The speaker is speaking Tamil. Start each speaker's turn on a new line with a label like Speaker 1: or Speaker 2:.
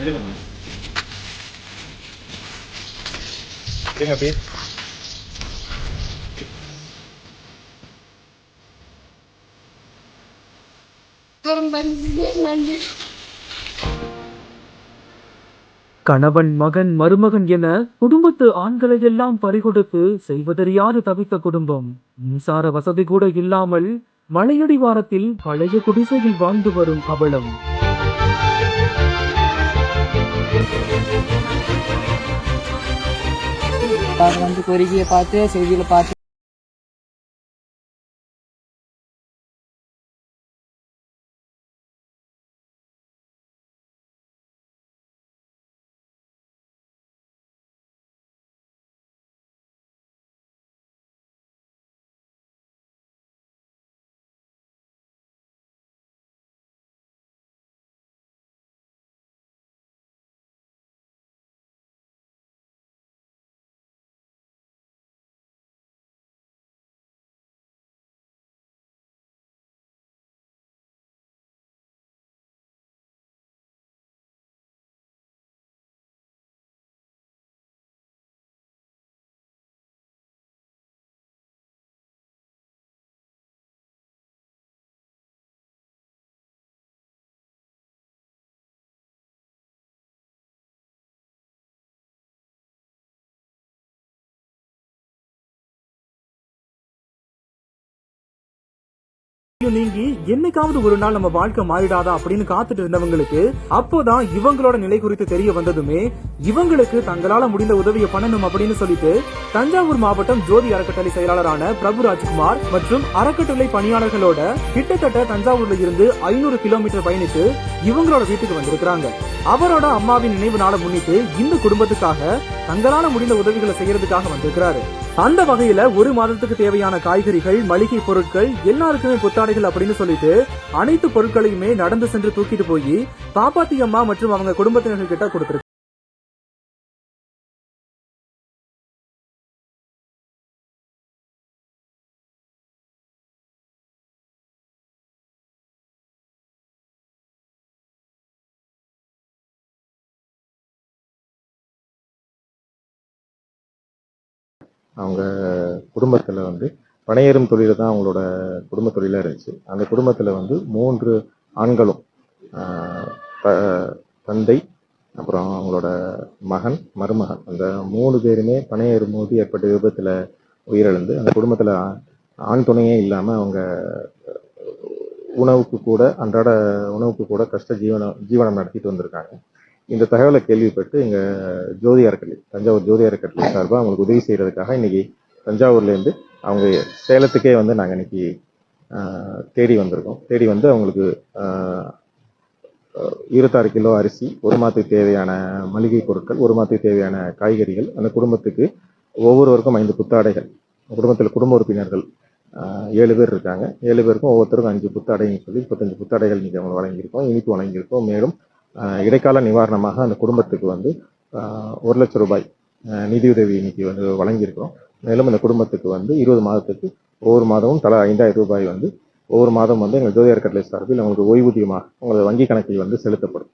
Speaker 1: இருங்க ப்ளீஸ்
Speaker 2: கணவன் மகன் மருமகன் என குடும்பத்து ஆண்களை எல்லாம் பறிகொடுத்து செய்வதறியாது தவித்த குடும்பம். மின்சார வசதி கூட இல்லாமல் மலையடிவாரத்தில் பழைய குடிசையில் வாழ்ந்து வரும் அவலம்
Speaker 3: அது வந்து கொரிக்கையை பார்த்து செய்தியில் பார்த்து
Speaker 2: நீங்கி என்னைக்காவது ஒரு நாள் நம்ம வாழ்க்கை மாறிடாதா அப்படின்னு காத்துட்டு இருந்தவங்களுக்கு அப்போதான் இவங்களோட நிலை குறித்து தெரிய வந்ததுமே இவங்களுக்கு தங்களால முடிந்த உதவியை பண்ணணும் அப்படின்னு சொல்லிட்டு தஞ்சாவூர் மாவட்டம் ஜோதி அறக்கட்டளை செயலாளரான பிரபு ராஜ்குமார் மற்றும் அறக்கட்டளை பணியாளர்களோட கிட்டத்தட்ட தஞ்சாவூர்ல இருந்து ஐநூறு கிலோமீட்டர் பயணித்து இவங்களோட வீட்டுக்கு வந்திருக்கிறாங்க. அவரோட அம்மாவின் நினைவு நாளை முன்னிட்டு இந்த குடும்பத்துக்காக தங்களால முடிந்த உதவிகளை செய்யறதுக்காக வந்திருக்கிறாரு. அந்த வகையில ஒரு மாதத்துக்கு தேவையான காய்கறிகள் மளிகை பொருட்கள் எல்லாருக்குமே புத்தாடைகள் அப்படின்னு சொல்லிட்டு அனைத்து பொருட்களையுமே நடந்து சென்று தூக்கிட்டு போய் பாப்பாத்தி அம்மா மற்றும் அவங்க குடும்பத்தினர்கள் கிட்ட கொடுத்திருக்காங்க
Speaker 1: அவங்க குடும்பத்தில் வந்து பனையேறும் தொழில் தான் அவங்களோட குடும்ப தொழிலாக இருந்துச்சு. அந்த குடும்பத்தில் வந்து மூன்று ஆண்களும் தந்தை அப்புறம் அவங்களோட மகன் மருமகன். அந்த மூணு பேருமே பனையேறும் போது ஏற்பட்ட விபத்தில் உயிரிழந்து அந்த குடும்பத்தில் ஆண் துணையே இல்லாமல் அவங்க உணவுக்கு கூட அன்றாட உணவுக்கு கூட கஷ்ட ஜீவனம் ஜீவனம் நடத்திட்டு வந்திருக்காங்க. இந்த தகவலை கேள்விப்பட்டு எங்கள் ஜோதி அறக்கட்டளை தஞ்சாவூர் ஜோதி அறக்கட்டளை சார்பாக அவங்களுக்கு உதவி செய்கிறதுக்காக இன்றைக்கி தஞ்சாவூர்லேருந்து அவங்க சேலத்துக்கே வந்து நாங்கள் இன்னைக்கு தேடி வந்திருக்கோம். தேடி வந்து அவங்களுக்கு இருபத்தாறு கிலோ அரிசி ஒரு மாதத்துக்கு தேவையான மளிகை பொருட்கள் ஒரு மாதத்துக்கு தேவையான காய்கறிகள் அந்த குடும்பத்துக்கு ஒவ்வொருவருக்கும் ஐந்து புத்தாடைகள். குடும்பத்தில் குடும்ப உறுப்பினர்கள் ஏழு பேர் இருக்காங்க. ஏழு பேருக்கும் ஒவ்வொருத்தருக்கும் அஞ்சு புத்தாடைன்னு சொல்லி முப்பத்தஞ்சு புத்தாடைகள் இன்னைக்கு அவங்க வழங்கியிருக்கோம். இனிப்பு வழங்கியிருக்கோம். மேலும் இடைக்கால நிவாரணமாக அந்த குடும்பத்துக்கு வந்து ஒரு லட்சம் ரூபாய் நிதியுதவி இன்னைக்கு வந்து வழங்கியிருக்கிறோம். மேலும் இந்த குடும்பத்துக்கு வந்து இருபது மாதத்துக்கு ஒவ்வொரு மாதமும் தலா ஐந்தாயிரம் ரூபாய் வந்து ஒவ்வொரு மாதம் வந்து எங்கள் ஜோதி அறக்கட்டளை சார்பில் அவங்களுக்கு ஓய்வூதியமாக உங்களது வங்கி கணக்கில் வந்து செலுத்தப்படும்.